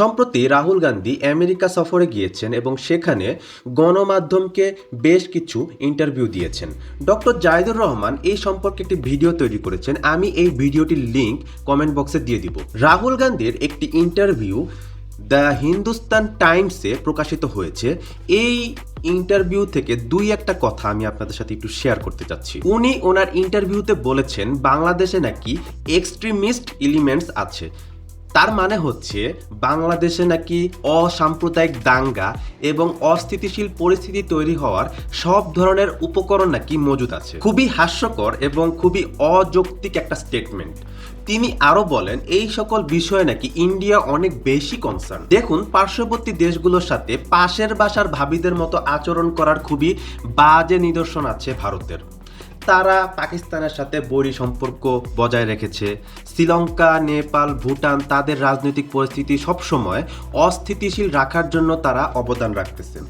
সম্প্রতি রাহুল গান্ধী আমেরিকা সফরে গিয়েছেন এবং সেখানে গণমাধ্যমকে বেশ কিছু ইন্টারভিউ দিয়েছেন। ডক্টর জাহিদুর রহমান এই সম্পর্কে একটি ভিডিও তৈরি করেছেন। আমি এই ভিডিওটির লিংক কমেন্ট বক্সে দিয়ে দিব। রাহুল গান্ধীর একটি ইন্টারভিউ দ্য হিন্দুস্তান টাইমসে প্রকাশিত হয়েছে। এই ইন্টারভিউ থেকে দুই একটা কথা আমি আপনাদের সাথে একটু শেয়ার করতে চাচ্ছি। উনি ওনার ইন্টারভিউতে বলেছেন, বাংলাদেশে নাকি এক্সট্রিমিস্ট এলিমেন্টস আছে। তার মানে হচ্ছে বাংলাদেশে নাকি অসাম্প্রদায়িক দাঙ্গা এবং অস্থিতিশীল পরিস্থিতি তৈরি হওয়ার সব ধরনের উপকরণ নাকি মজুদ আছে। খুবই হাস্যকর এবং খুবই অযৌক্তিক একটা স্টেটমেন্ট তিনি আরও বলেন, এই সকল বিষয়ে নাকি ইন্ডিয়া অনেক বেশি কনসার্ন দেখুন, পার্শ্ববর্তী দেশগুলোর সাথে পাশের বাসার ভাবিদের মতো আচরণ করার খুবই বাজে নিদর্শন আছে ভারতের। তারা পাকিস্তানের সাথে বৈরী সম্পর্ক বজায় রেখেছে। শ্রীলঙ্কা, নেপাল, ভুটান তাদের রাজনৈতিক পরিস্থিতি সবসময় অস্থিতিশীল রাখার জন্য তারা অবদান রাখতেছে।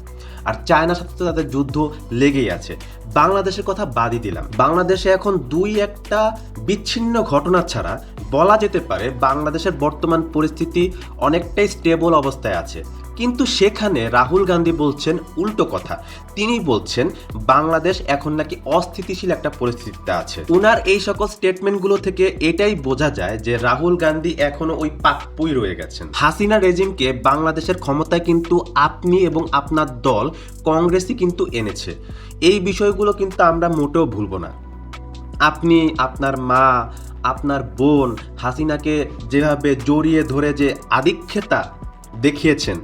আর চায়নার সাথে তো তাদের যুদ্ধ লেগেই আছে। বাংলাদেশের কথা বাদই দিলাম। বাংলাদেশে এখন দুই একটা বিচ্ছিন্ন ঘটনা ছাড়া বলা যেতে পারে বাংলাদেশের বর্তমান পরিস্থিতি অনেকটাই স্টেবল অবস্থায় আছে। কিন্তু সেখানে রাহুল গান্ধী বলছেন উল্টো কথা। তিনি বলছেন, বাংলাদেশ এখন নাকি অস্থিতিশীল একটা পরিস্থিতিতে আছে। উনার এই সকল স্টেটমেন্টগুলো থেকে এটাই বোঝা যায় যে রাহুল গান্ধী এখনও ওই পাপ্পুই রয়ে গেছেন। হাসিনা রেজিমকে বাংলাদেশের ক্ষমতায় কিন্তু আপনি এবং আপনার দল কংগ্রেসই কিন্তু এনেছে। এই বিষয়গুলো কিন্তু আমরা মোটেও ভুলবো না। আপনি, আপনার মা, আপনার বোন হাসিনাকে যেভাবে জড়িয়ে ধরে যে আদিক্ষেতা দেখিয়েছেন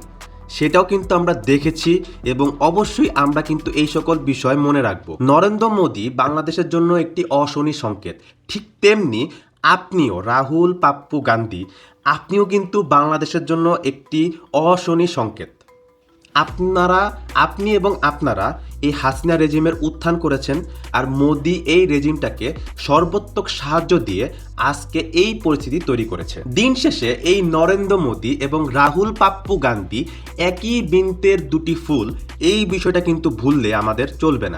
সেটাও কিন্তু আমরা দেখেছি এবং অবশ্যই আমরা কিন্তু এই সকল বিষয় মনে রাখব। নরেন্দ্র মোদী বাংলাদেশের জন্য একটি অশনি সংকেত। ঠিক তেমনি আপনিও, রাহুল, পাপ্পু গান্ধী, আপনিও কিন্তু বাংলাদেশের জন্য একটি অশনি সংকেত। আপনারা, আপনি এবং আপনারা এই হাসিনা রেজিমের উত্থান করেছেন আর মোদি এই রেজিমটাকে সর্বোত্তক সাহায্য দিয়ে আজকে এই পরিস্থিতি তৈরি করেছে। দিন শেষে এই নরেন্দ্র মোদি এবং রাহুল পাপ্পু গান্ধী একই বিনতের দুটি ফুল, এই বিষয়টা কিন্তু ভুললে আমাদের চলবে না।